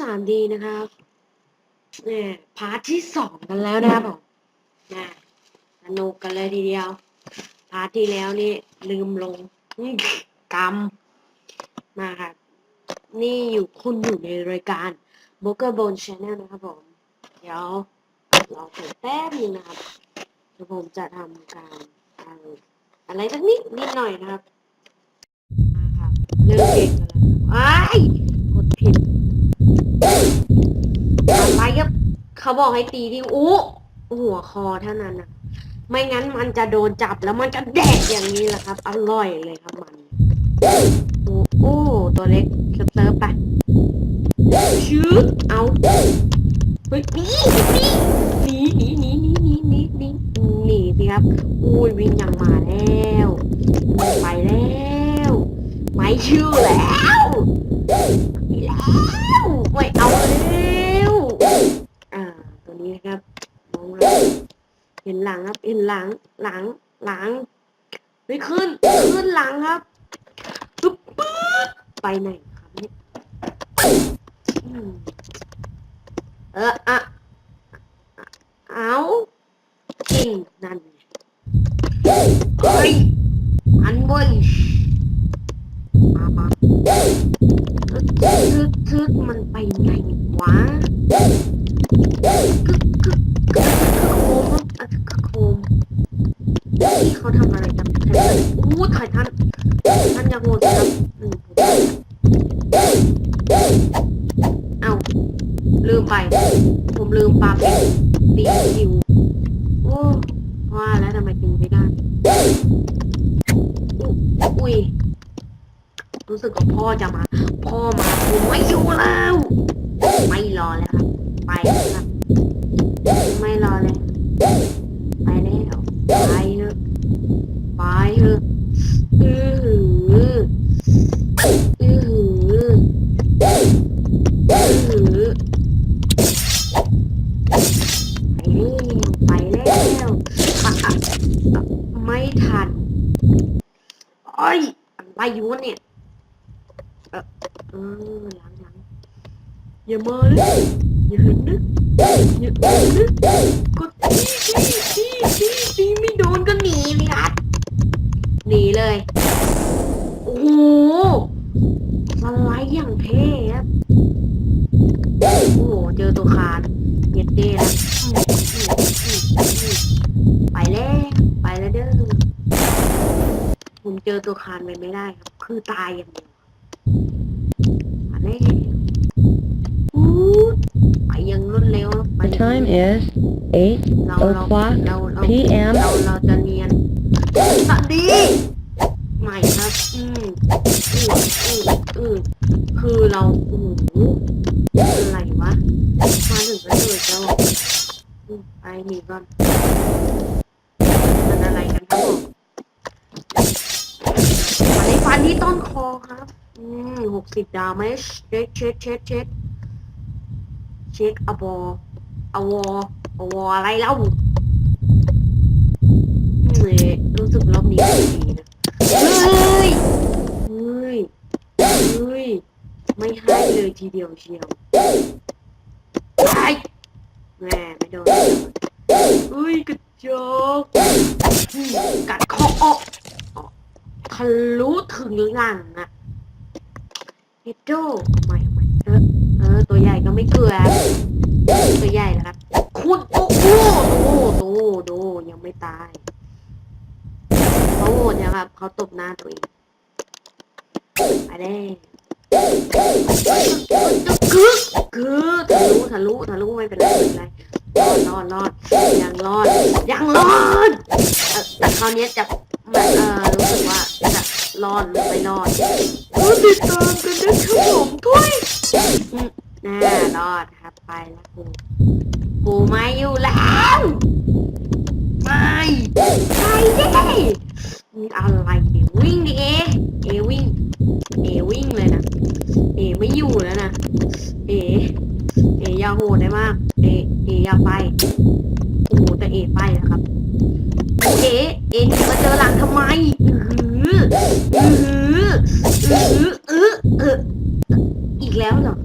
สามดีนะครับเนี่ยพาร์ทที่สองกันแล้วนะครับผมนะสนุกกันเลยทีเดียว พาร์ทที่แล้วนี่ลืมลงอื้อกำมาครับนี่อยู่คุณอยู่ในรายการ b o k e r Bone Channel นะครับผม เดี๋ยวรอเปิดแป๊บนึงนะครับเดี๋ยวผมจะทำการอะไรสักนิดนิดหน่อยนะครับมาครับเริ่มเกมกันแล้วครับอ้ อไรครับเขาบอกให้ตีที่อู้หัวคอเท่านั้นนะไม่งั้นมันจะโดนจับแล้วมันจะแดกอย่างนี้แหละครับ อร่อยเลยครับมันโอ้โอ้ตัวเล็กเซิร์ฟเซิฟไปชืดเอาเฮ้ยหนี่นี่หนีหนีหนีหนีหนีหนีหนีสิครับอุ้ยวิ่งยังมาแล้วไปแล้ว ไม่ชื่อแล้วไปแล้วไม่เอาแล้วอ่าตัวนี้นะครับมองเลย เห็นหลังครับ เห็นหลัง หลัง หลังไปขึ้น ขึ้นหลังครับปึ๊บปึ๊บไปไหนครับเนี่ยเอออะอะเอากินนั่นไงเฮ้ยอันเว้ยมามาทึกทึกทึกมันไปไงวะกึกกึกกึกโคมอะกึก โคมนี่เขาทำอะไรกันไททันอู้ไททันท่านจะโหดครับอืมเอาลืมไป ผมลืมปาเป็นตีคิวโอ้ว่าแล้วทำไมตีไม่ได้ อุ้ย รู้สึกว่าพ่อจะมา พ่อมาผมไม่อยู่แล้ว ไม่รอแล้วครับ ไปครับ ไม่รอแล้ว ไปแล้วไปเถอะไปเถอะ อือหืออือหืออือหือไปแล้วไปแล้วอะอะอะไม่ทันโอ้ย อะไรอยู่วะเนี่ยเออเออหลังหลังอย่ามาเลยอย่าเห็นนะอย่าห็นนะก็ตีตีตีตีตีไม่โดนก็หนีเลยครับหนีเลยโอ้โหสไลด์อย่างเท่ครับโอ้โหเจอตัวคานเย็ดเด้แล้ว ตัวคานไปไม่ได้ครับ คือตายอย่างเดียวมาแล้วอู้ไปอยังรวดเร็วไป The time is 8เราเรา o'clock เราเรา p.m. เราเราจะเนียนสวัสดีใหม่ครับ อืมอืมอืมอืมคือเราโอ้โหอะไรวะ มาถึงก็เจอแล้วอืมไปหนีก่อนมันอะไรกันครับผมมาใน ฟันที่ต้นคอครับ อืมหกสิบดาวไหมเช็คเช็คเช็คเช็คเช็คอบออวออวออะไรเล่าเฮ้ยรู้สึกรอบนี้ดีนะเฮ้ยเฮ้ยเฮ้ยไม่ให้เลยทีเดียวเชียวไอ้แหม่ไม่โดนเฮ้ยกระจกกัดคอออกออก ทะลุถึงหลังอะเฮดโดทำไมทำไม่เออเออ ตัวใหญ่ก็ไม่เกลือตัวใหญ่นะครับคุณโอ้โหโตโตยังไม่ตายเขาโหดนะครับเขาตบหน้าตัวเองไปเลยคือคือทะลุทะลุทะลุไม่เป็นไรไม่เป็นไรรอดรอดรอดยังรอดยังรอดแต่คราวนี้จะแบบเออรู้สึกว่า จะรอดหรือไม่รอดเออติดตามกันนะครับผมทุยอืมน่ารอดครับไปแล้วกูกูไม่อยู่แล้วไม่ไปดินี่อะไรเนี่ยวิ่งดิเอเอวิ่งเอวิ่งเลยนะเอไม่อยู่แล้วนะเอเออย่าโหดได้มากเอเออย่าไปโอ้โหแต่เอไปนะครับโอเอเอหนีมาเจอหลังทำไม อือหืออือหืออือหืออือเอออีก กแล้วเหรอ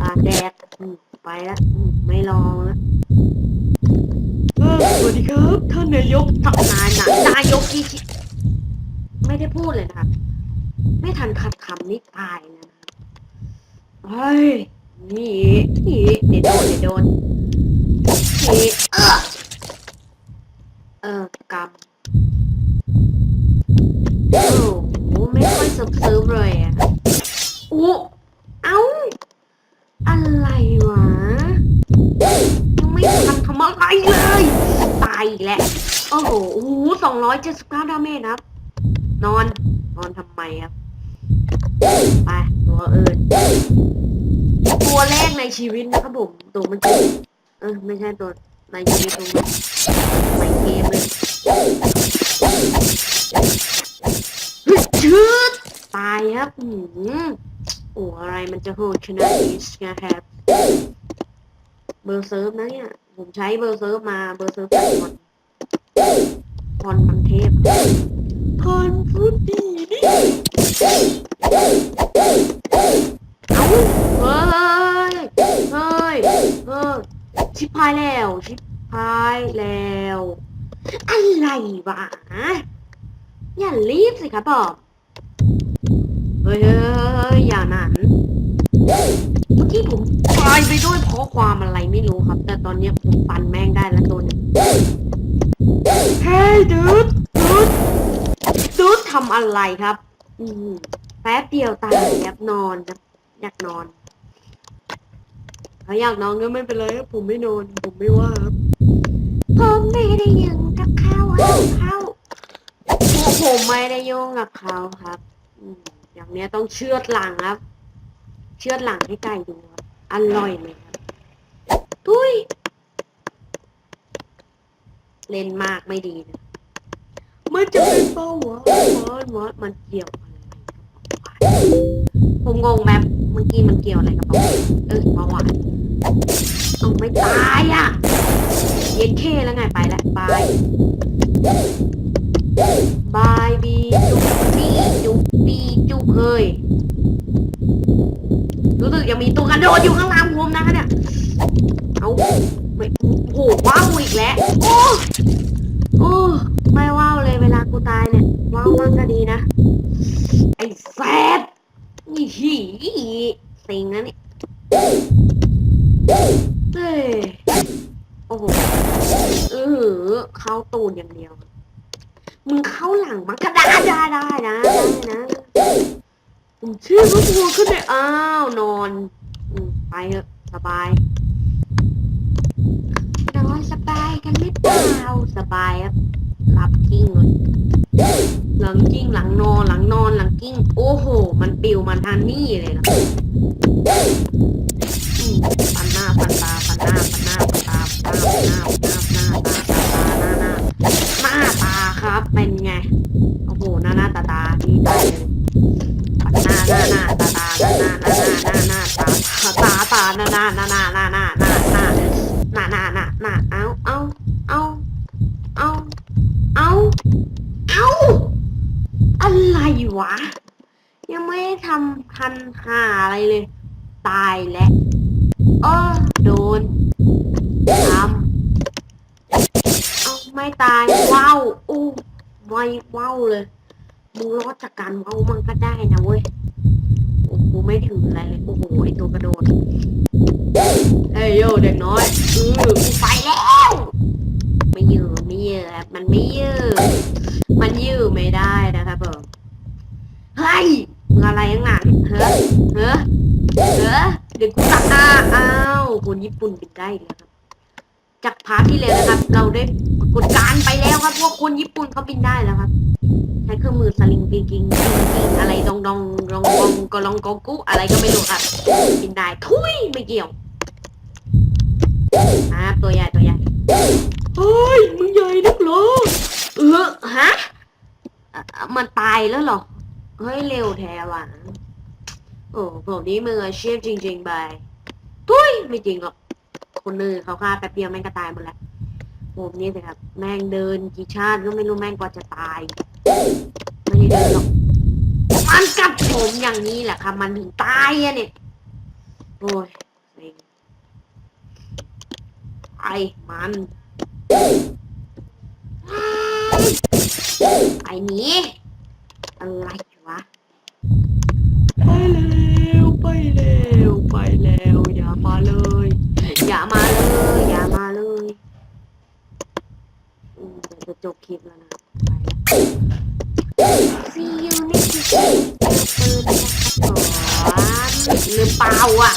ตากแดดอื มไปละอืมไม่รอละเออสวัสดีครับท่านนายกท่านนายนะนายกที่ชิไม่ได้พูดเลยนะครับ ไม่ทันขัดคำนี่ตายแล้วนะครับเฮ้ย นี่นี่เดี๋ยวโดนเดี๋ยวโดนนี่เออเออกำโอ้โหไม่ค่อยซึมซึมเลยอะอู้เอ้ อีกแล้วโอ้โหโอ้โหสองร้อยเจ็ดสิบเก้าดาเมจนะครับ นอน นอนทำไมครับ ไป ตัวเอื่นตัวแรกในชีวิตนะครับผม ตัวมันจะเออ ไม่ใช่ตัวในชีวิตตัวมันในเกมเลยเฮ้ยชืดตายครับ อืมโอ้อะไรมันจะโหดขนาดนี้นะครับ เบอร์เซิร์ฟนะเนี่ย ผมใช้เบอร์เซิร์ฟมาเบอร์เซิร์ฟผ่อนผ่อนมันเทพผ่อนฟุตดีนี่เอาเฮ้ยเฮ้ยเฮ้ยชิบหายแล้ว ชิบหายแล้ว อะไรวะอย่ารีบสิครับบอกเฮ้ยเฮ้ยเฮ้ยอย่านั้นเมื่อกี้ผมตายไปด้วยเพราะความอะไร ไม่รู้ครับ แต่ตอนเนี้ยผมปั่นแม่งได้แล้วตัวหนึงเฮ้ยดูดดูดดูดทำอะไรครับ อืมแป๊บเดียวตายครับนอนครับอยากนอนถ้าอยากนอนก็ไม่เป็นไรครับผมไม่นอน ผมไม่ว่าครับผมไม่ได้ยุ่งกับเขาเอาเขาผมไม่ได้ยุ่งกับเขาครับอืมอย่างเนี้ยต้องเชือดหลังครับ เชือดหลังให้ไก่ดูครับอร่อยเลยครับ ทุยเล่นมากไม่ดีนะมันจะเป็นเบาหวานหวานหวมันเกี่ยวอะไรกับหวานผมงงแบบเมื่อกี้มันเกี่ยวอะไรกับเบาหวานเออเบาหวานเอาไม่ตายอะ เย็นเคแล้วไงไปล้วบายบายบีจุกบีจุกบีจุกเฮ้ยรู้สึกยังมีตัวกระโดดอยู่ข้างล่างผมนะคะเนี่ย เอาไม่โอ้โหว้าวอีกแล้ว โอ้ โอ้ ไม่ว้าวเลยเวลากูตายเนี่ย ว้าวมากก็ดีนะ ไอ้แซดนี่หีสิงนะนี่เฮ้ย โอ้โห เออเข้าตูนอย่างเดียว มึงเข้าหลังมันก็ได้ได้ได้นะได้นะผมเชื่อว่าตัวขึ้นเลยอ้าว นอนอืมไปเถอะสบายนอนสบายกันไม่ เปล่าสบายครับหลับกิ้งเลยหลังกิ้งหลังนอนหลังนอนหลังกิ้ง โอ้โห มันปิวมันทางนี่เลยนะอืมปันหน้าปันตาปันหน้าปันหน้าปันตาปันหน้าปันหน้าปันหน้าตาตาตาหน้าหน้าหน้าตาครับเป็นไงโอ้โหหน้าหน้าตาตาดีใจเลยหน้าหน้าหน้าตาตาหน้าหน้าหน้าหน้าหน้าตาตาตาหน้าหน้าหน้าหน้าหน้าหน้าหน้าหน้าหน้าหน้าหน้าหน้าเอาเอาเอาเอาเอาเอาอะไรวะ ยังไม่ได้ ทันหาอะไรเลย ตายแล้วอ้อโดนทำเอาไม่ตายว้าวอู้ไวว้าวเลยมึงรอดจากการเมามันก็ได้นะเว้ยโอ้โหไม่ถืออะไรเลยโอ้โหไอตัวกระโดดเฮ้ยโยเด็กน้อยอือกูไปแล้วไม่ยืมไม่ยืมครับมันไม่ยืมมันยืมไม่ได้นะครับผมเฮ้ยมึงอะไรข้างหลังเฮ้อเฮ้อเฮ้อ เดี๋ยวกูตัดหน้าอ้าวคนญี่ปุ่นบินได้แล้วครับ จากพาร์ทที่แล้วนะครับ เราได้กดการไปแล้วครับว่าคนญี่ปุ่นเขาบินได้แล้วครับใช้เครื่องมือสลิงกิงกิงกิงกิงอะไรดองดองดองดองกอลองกอกุอะไรก็ไม่รู้ครับบินได้ทุยไม่เกี่ยวอ่าตัวใหญ่ตัวใหญ่เฮ้ยมึงใหญ่นักหรอเออฮะมันตายแล้วหรอเฮ้ยเร็วแท้ว่ะ โอ้ผมนี้มืออาชีพจริง ๆ ไปทุยไม่จริงหรอกคนอื่นเขาฆ่าแป๊บเดียวแม่งก็ตายหมดแล้วผมนี่สิครับ แม่งเดินกี่ชาติก็ไม่รู้แม่งกว่าจะตายไม่ได้เดินหรอกมันกับผมอย่างนี้แหละครับ มันถึงตายอะเนี่ยโอ้ยไอ้มันไอ้หนี้อะไรวะ ไปเร็ว ไปเร็ว ไปเร็วอย่ามาเลย อย่ามาเลยอย่ามาเลยอืมเดี๋ยวจะจบคลิปแล้วนะไปแล้ว See you next time ปืนนะครับผมหรือเปล่าอะ